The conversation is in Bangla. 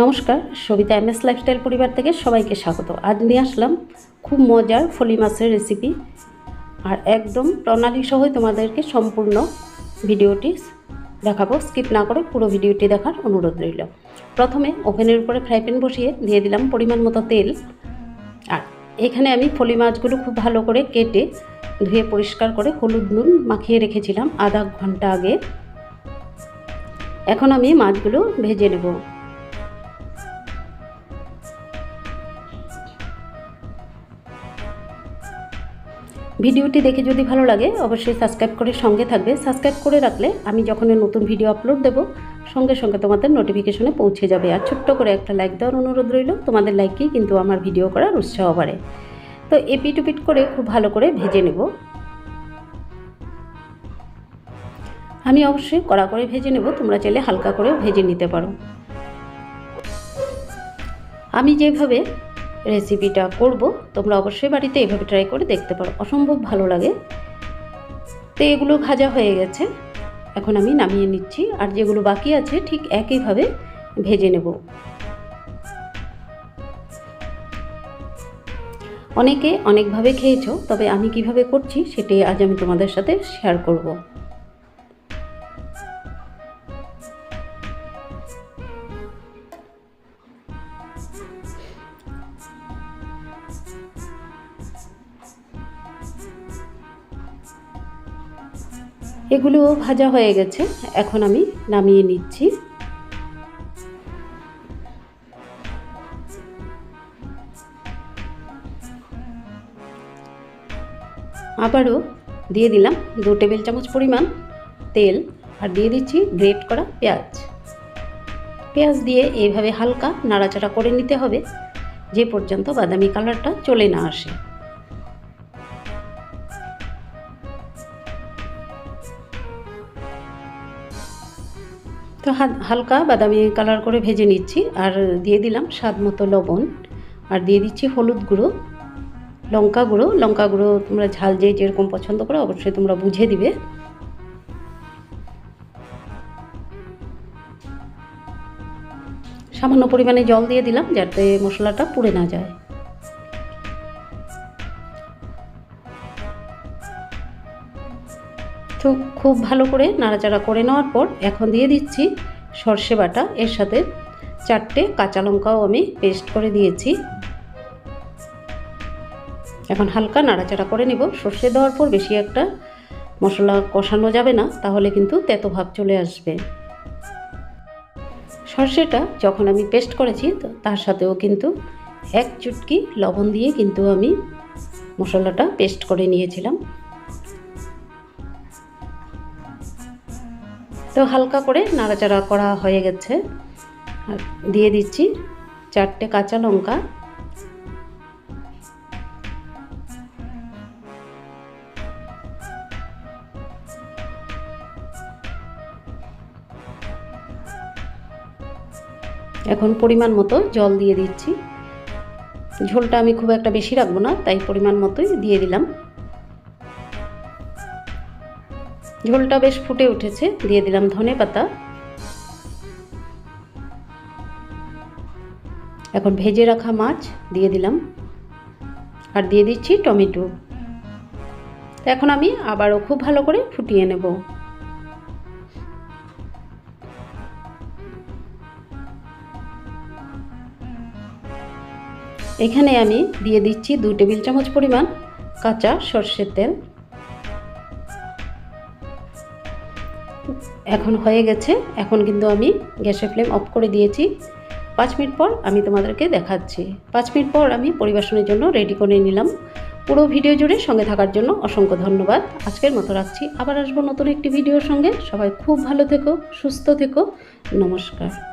নমস্কার, সবিতা এম এস লাইফস্টাইল পরিবার থেকে সবাইকে স্বাগত। আজ নিয়ে আসলাম খুব মজার ফলি মাছের রেসিপি আর একদম প্রণালী সহই তোমাদেরকে সম্পূর্ণ ভিডিওটি দেখাবো। স্কিপ না করে পুরো ভিডিওটি দেখার অনুরোধ রইল। প্রথমে ওভেনের উপরে ফ্রাই প্যান বসিয়ে দিয়ে দিলাম পরিমাণ মতো তেল। আর এখানে আমি ফলি মাছগুলো খুব ভালো করে কেটে ধুয়ে পরিষ্কার করে হলুদ নুন মাখিয়ে রেখেছিলাম আধা ঘণ্টা আগে। এখন আমি মাছগুলো ভেজে নেব। ভিডিওটি দেখে যদি ভালো লাগে, অবশ্যই সাবস্ক্রাইব করে সঙ্গে থাকবে। সাবস্ক্রাইব করে রাখলে আমি যখন নতুন ভিডিও আপলোড দেব, সঙ্গে সঙ্গে তোমাদের নোটিফিকেশনে পৌঁছে যাবে। আর ছোট্ট করে একটা লাইক দেওয়ার অনুরোধ রইল, তোমাদের লাইকই কিন্তু আমার ভিডিও করার উৎসাহ বাড়ে। তো এপিট উপিট করে খুব ভালো করে ভেজে নেব। আমি অবশ্যই কড়া করে ভেজে নেব, তোমরা চাইলে হালকা করেও ভেজে নিতে পারো। আমি যেভাবে রেসিপিটা করব। তোমরা অবশ্যই বাড়িতে এভাবে ট্রাই করে দেখতে পারো। অসম্ভব ভালো লাগে। তো এগুলো ভাজা হয়ে গেছে। এখন আমি নামিয়ে নিচ্ছি। আর যেগুলো বাকি আছে, ঠিক একইভাবে ভেজে নেব। অনেকে অনেকভাবে খেয়েছো, তবে আমি কীভাবে করছি সেটাই আজ আমি তোমাদের সাথে শেয়ার করব। এগুলো ভাজা হয়ে গেছে। এখন আমি নামিয়ে নিচ্ছি। আবারও দিয়ে দিলাম দু টেবিল চামচ পরিমাণ তেল আর দিয়ে দিচ্ছি গ্রেট করা পেঁয়াজ। পেঁয়াজ দিয়ে এইভাবে হালকা নাড়াচাড়া করে নিতে হবে। যে পর্যন্ত বাদামি কালারটা চলে না আসে। তো হালকা বাদামি কালার করে ভেজে নিচ্ছি আর দিয়ে দিলাম স্বাদ মতো লবণ। আর দিয়ে দিচ্ছি হলুদ গুঁড়ো, লঙ্কা গুঁড়ো। লঙ্কা গুঁড়ো তোমরা ঝাল যে যেরকম পছন্দ করো অবশ্যই তোমরা বুঝে দিবে। সামান্য পরিমাণে জল দিয়ে দিলাম যাতে মশলাটা পুড়ে না যায়। তো খুব ভালো করে নাড়াচাড়া করে নেওয়ার পর এখন দিয়ে দিচ্ছি সর্ষে বাটা। এর সাথে চারটে কাঁচা লঙ্কাও আমি পেস্ট করে দিয়েছি। এখন হালকা নাড়াচাড়া করে নিব। সর্ষে দেওয়ার পর বেশি একটা মশলা কষানো যাবে না, তাহলে কিন্তু তেতো ভাব চলে আসবে। সর্ষেটা যখন আমি পেস্ট করেছি তার সাথেও কিন্তু এক চুটকি লবণ দিয়ে কিন্তু আমি মশলাটা পেস্ট করে নিয়েছিলাম। তো হালকা করে নাড়াচাড়া করা হয়ে গেছে। দিয়ে দিচ্ছি চারটে কাঁচা লঙ্কা। এখন পরিমাণ মতো জল দিয়ে দিচ্ছি। ঝোলটা আমি খুব একটা বেশি রাখব না, তাই পরিমাণ মতোই দিয়ে দিলাম। ঝোলটা বেশ ফুটে উঠেছে। দিয়ে দিলাম ধনে পাতা। এখন ভেজে রাখা মাছ দিয়ে দিলাম। আর দিয়ে দিচ্ছি টমেটো। এখন আমি আবারও খুব ভালো করে ফুটিয়ে নেব। এখানে আমি দিয়ে দিচ্ছি দু টেবিল চামচ পরিমাণ কাঁচা সর্ষের তেল। এখন হয়ে গেছে। এখন কিন্তু আমি গ্যাসের ফ্লেম অফ করে দিয়েছি। পাঁচ মিনিট পর আমি তোমাদেরকে দেখাচ্ছি। পাঁচ মিনিট পর আমি পরিবেশনের জন্য রেডি করে নিলাম। পুরো ভিডিও জুড়ে সঙ্গে থাকার জন্য অসংখ্য ধন্যবাদ। আজকের মতো রাখছি। আবার আসব নতুন একটি ভিডিওর সঙ্গে। সবাই খুব ভালো থেকো, সুস্থ থেকো। নমস্কার।